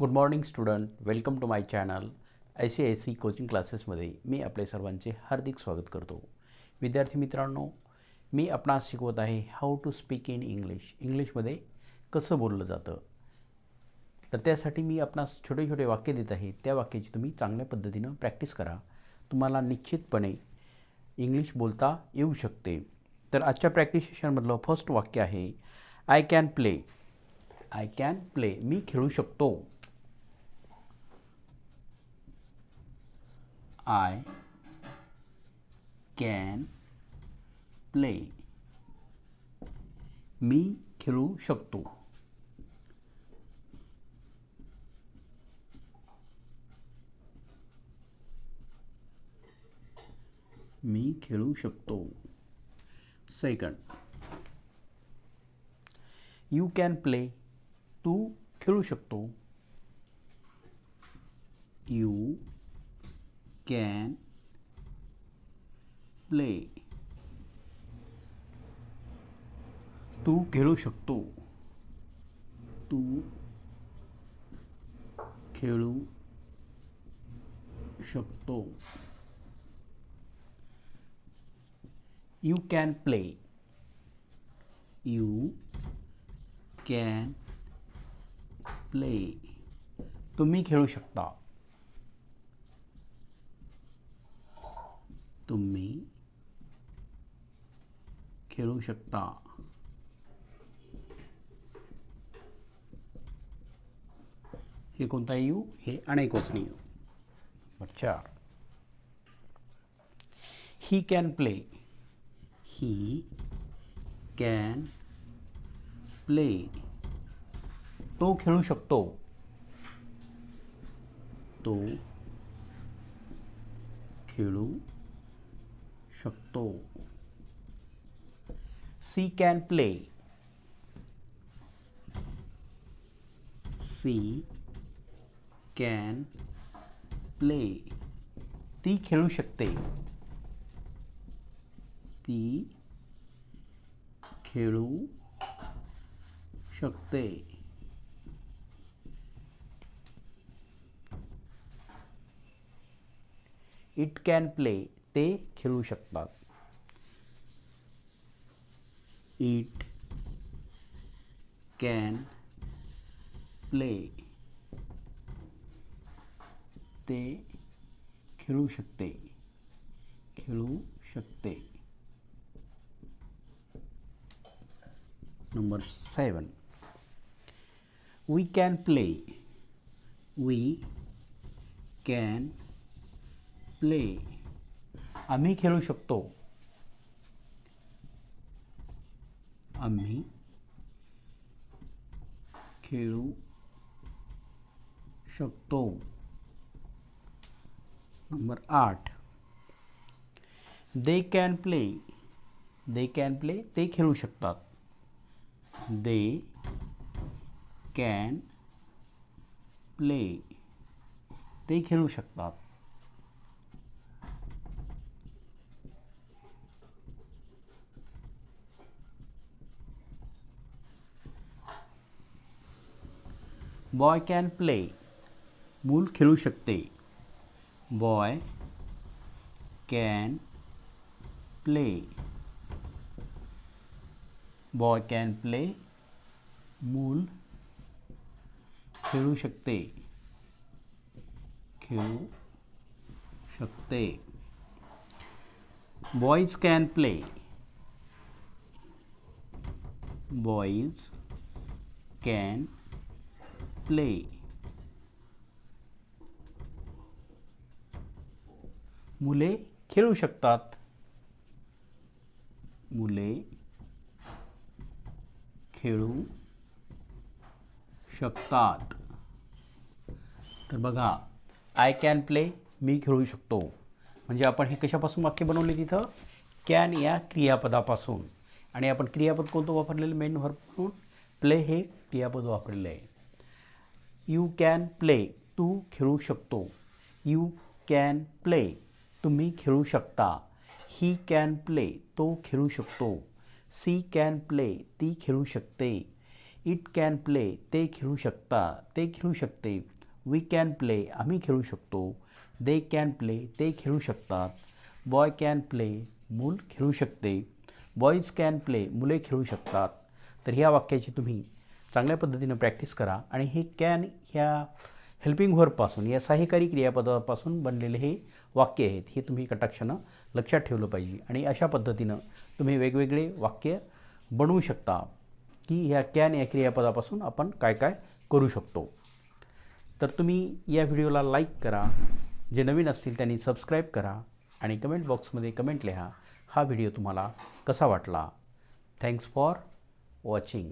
Good morning student welcome to my channel I C I C coaching क्लासेसमध्ये मी आपले सर्वांचे हार्दिक स्वागत करतो. विद्यार्थी मित्रांनो मी आपणास शिकवत आहे how to speak in English इंग्लिशमध्ये कसं बोललं जातं? तर त्यासाठी मी आपणास छोटे छोटे वाक्य देत आहे. त्या वाक्याची तुम्ही चांगल्या पद्धतीनं प्रॅक्टिस करा. तुम्हाला निश्चितपणे इंग्लिश बोलता येऊ शकते. तर आजच्या प्रॅक्टिस सेशनमधलं फर्स्ट वाक्य आहे I can play I can play मी खेळू शकतो. आय कॅन प्ले मी खेळू शकतो. मी खेळू शकतो. सेकंड यू कॅन प्ले तू खेळू शकतो. यू कॅन प्ले तू खेळू शकतो. तू खेळू शकतो. You can play you can play तुम्ही खेळू शकता. तुम्ही खेळू शकता. हे कोणता यू हे अनेकवचनी यू नंबर चार he can play he can play तो खेळू शकतो. तो खेळू शकतो she can play she can play ती खेळू शकते. ती खेळू शकते. इट कॅन प्ले ते खेळू शकतात. इट कॅन प्ले ते खेळू शकते. खेळू शकते. Number seven we can play we can play आम्ही खेळू शकतो. आम्ही खेळू शकतो. नंबर आठ. They can play they can play ते खेळू शकतात. दे कॅन प्ले ते खेळू शकतात. बॉय कॅन प्ले मूल खेळू शकते. Boy can play boy can play मूल खेळू शकते. खेळू शकते. Boys can play boys can play मुले खेळू शकतात. मुले खेळू शकतात. तर बघा आय कॅन प्ले मी खेळू शकतो. म्हणजे आपण हे कशापासून वाक्य बनवले तिथं? कॅन या क्रियापदापासून. आणि आपण क्रियापद कोणतं वापरलेलं? मेन व्हर्ब म्हणून. प्ले हे क्रियापद वापरलेलं आहे. यू कॅन प्ले तू खेळू शकतो. यू कॅन प्ले तुम्ही खेळू शकता. ही कॅन प्ले तो खेळू शकतो. सी कॅन प्ले ती खेळू शकते. इट कॅन प्ले ते खेळू शकता. ते खेळू शकते. वी कॅन प्ले आम्ही खेळू शकतो. दे कॅन प्ले ते खेळू शकतात. बॉय कॅन प्ले मूल खेळू शकते. बॉईज कॅन प्ले मुले खेळू शकतात. तर ह्या वाक्याची तुम्ही चांगल्या पद्धतीनं प्रॅक्टिस करा आणि हे कॅन ह्या हेल्पिंग व्हर्बपासून या सहाय्यकारी क्रियापदापासून बनलेले हे वाक्य आहेत हे तुम्ही कटाक्षानं लक्षात ठेवलं पाहिजे. आणि अशा पद्धतीनं तुम्ही वेगवेगळे वाक्य बनवू शकता की ह्या कॅन या क्रियापदापासून आपण काय काय करू शकतो. तर तुम्ही या व्हिडिओला लाईक करा जे नवीन असतील त्यांनी सबस्क्राईब करा आणि कमेंट बॉक्समध्ये कमेंट लिहा. हा व्हिडिओ तुम्हाला कसा वाटला? Thanks for watching